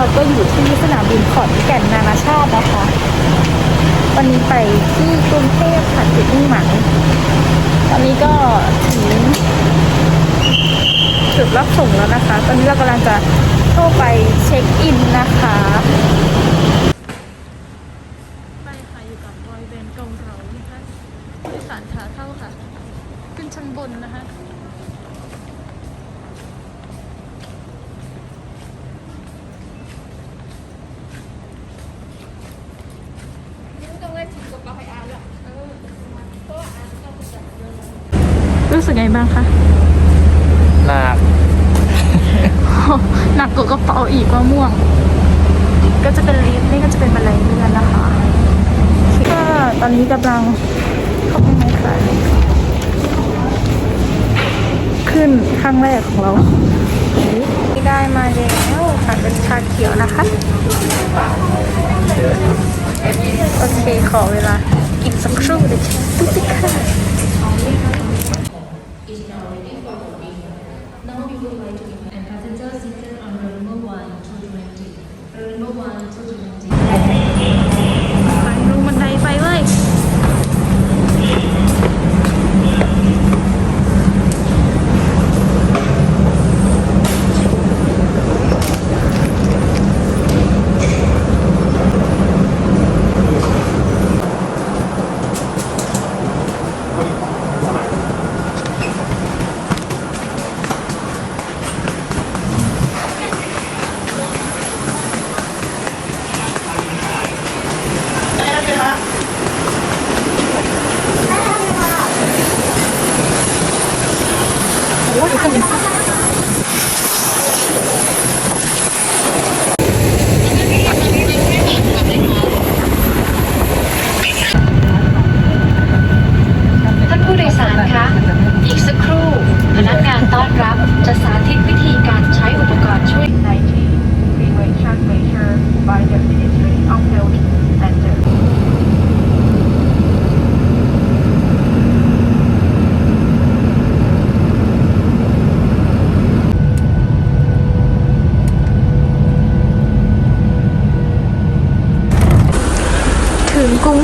เราก็อยู่ที่สนามบินขอนแก่นนานาชาตินะคะ วันนี้ไปที่กรุงเทพค่ะจุดมุ่งหมายตอนนี้ก็ถึงจุดรับส่งแล้วนะคะ ตอนนี้เรากำลังจะเข้าไปเช็คอินนะคะไปค่ะอยู่กับบอยแบนกาเหลานะคะสารขาเข้าค่ะ ขึ้นชั้นบนนะคะ รู้สึกไงบ้างคะ หนัก หนักกว่ากระเป๋าอีกมะม่วง ก็จะเป็นลิฟต์นี่ก็จะเป็นบันไดเลื่อนนะคะก็ตอนนี้กำลังเข้าไปในค่ะขึ้นครั้งแรกของเราที่ได้มาแล้วค่ะเป็นชาเขียวนะคะ โอเคขอเวลาอีกสักครู่เดี๋ยวตุ๊กติ๊กค่ะ 있습니다.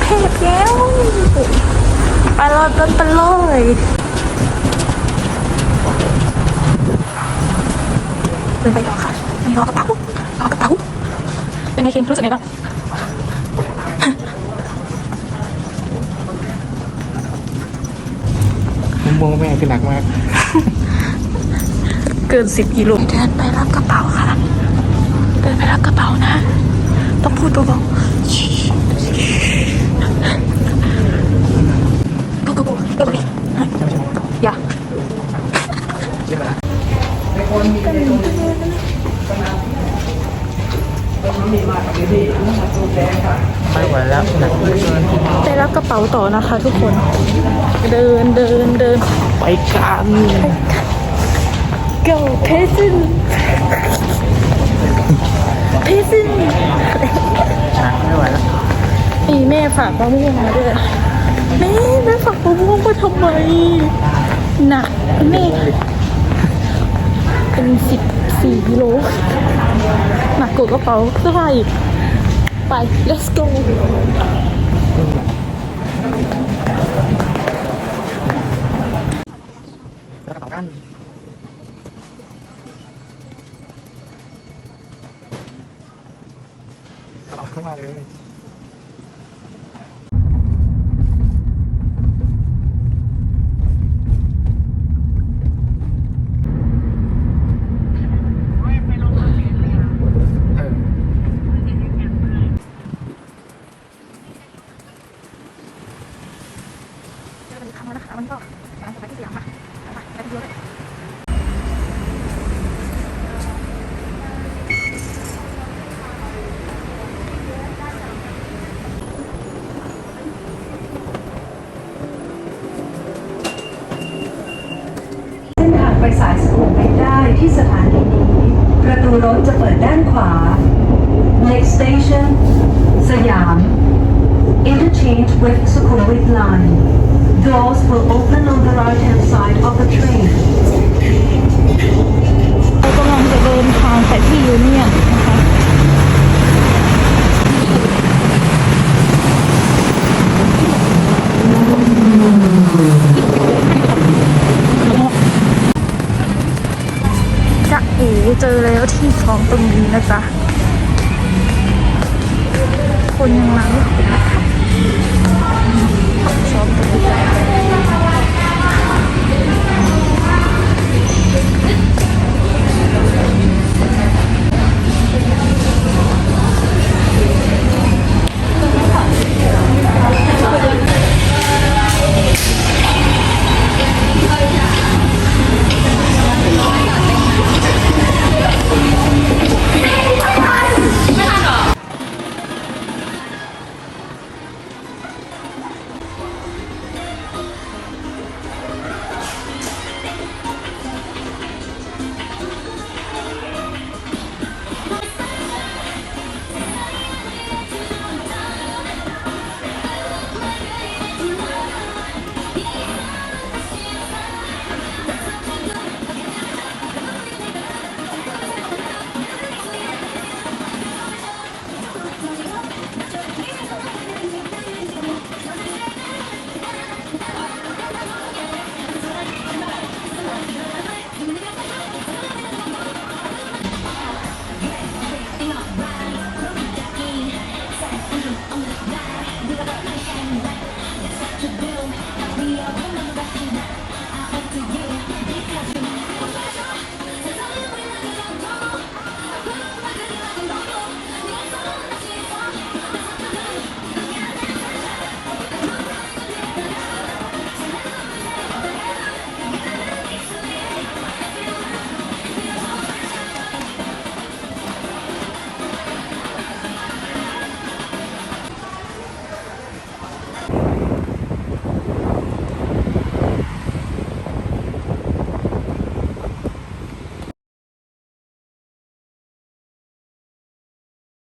เทพแล้วไปเลยไปไปเลยเดินไปต่อค่ะนี่รอกระเป๋ารอกระเป๋าเป็นไงเคนรู้สึกไงบ้างมุมมองแม่คือหนักมาก เกินสิบกิโลเดินไปรับกระเป๋าค่ะ เดินไปรับกระเป๋านะ ต้องพูดเบาๆชิกูกูกูกูอย่า ไม่ไหวแล้วหนักเหลือเกินไปรับกระเป๋าต่อนะคะทุกคน เดินเดินเดินไปกัน go peasant peasant หนักไม่ไหวแล้วอีแม่ฝากมะม่วงมาด้วยแม่แม่ฝากมะม่วงมาทำไมหนักแม่เป็นสิบสี่กิโลหนักกว่ากระเป๋าเสื้อผ้าอีก ไป let's go กระเป๋ากันกระเป๋าเข้ามาเลย เออ เจอกันอีกครั้งแล้วนะคะวันนี้ก็กำลังจะไปที่สยามค่ะ ไปไปที่เส้นทางไปสายสุขุมวิทได้ที่สถานีนี้ ประตูรถจะเปิดด้านขวา Next station สยาม Interchange with Sukhumvit line Doors will open on จะเอ๋เจอแล้วที่ซ้องตรงนี้นะจ๊ะ on the sky, blow up my hand, that's what to do.